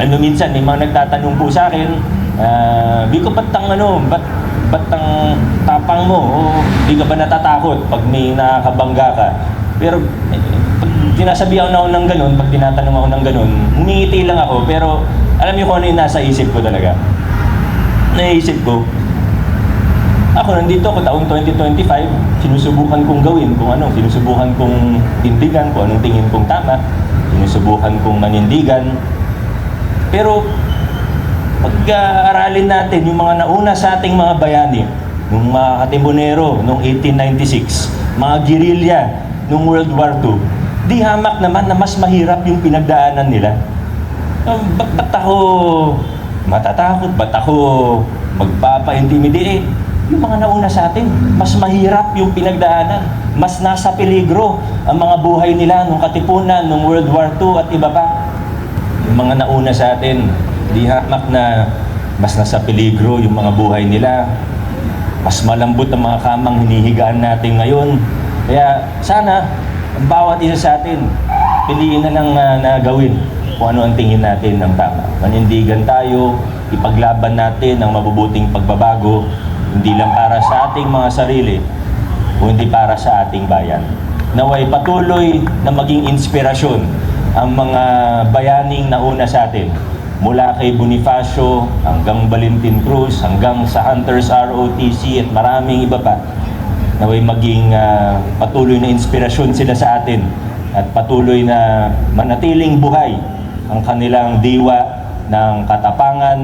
Ano minsan, may mga nagtatanong po sa akin, ah, di ko ba't ang ano, ba't, ba't ang tapang mo? O di ka ba natatakot pag may nakakabangga ka? Pero eh, pag sinasabihan na ako ng ganun, pag tinatanong ako ng ganun, humingiti lang ako. Pero alam niyo kung ano yung nasa isip ko talaga? Naisip ko, ako nandito ako taong 2025, sinusubukan kong gawin kung ano, sinusubukan kong tindigan kung anong tingin kong tama, sinusubukan kong manindigan. Pero pag-aaralin natin yung mga nauna sa ating mga bayani, nung mga katimbonero noong 1896, mga girilya nung World War II, di hamak naman na mas mahirap yung pinagdaanan nila. Um, ba't, ba't ako matatakot? Ba't ako magpapa-intimidate? Yung mga nauna sa atin, mas mahirap yung pinagdaanan. Mas nasa peligro ang mga buhay nila nung katipunan, nung World War II at iba pa. Mga nauna sa atin, di hamak na mas nasa peligro yung mga buhay nila. Mas malambot ang mga kamang hinihigaan natin ngayon. Kaya sana, ang bawat isa sa atin, piliin na lang ah, na gawin kung ano ang tingin natin ng tama. Manindigan tayo, ipaglaban natin ang mabubuting pagbabago, hindi lang para sa ating mga sarili, kundi para sa ating bayan. Naway patuloy na maging inspirasyon ang mga bayaning nauna sa atin mula kay Bonifacio hanggang Valentin Cruz hanggang sa Hunters ROTC at maraming iba pa naway maging ah, patuloy na inspirasyon sila sa atin at patuloy na manatiling buhay ang kanilang diwa ng katapangan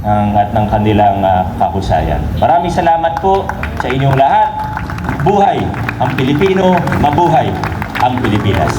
ang, at ng kanilang ah, kahusayan. Maraming salamat po sa inyong lahat. Buhay ang Pilipino, mabuhay ang Pilipinas.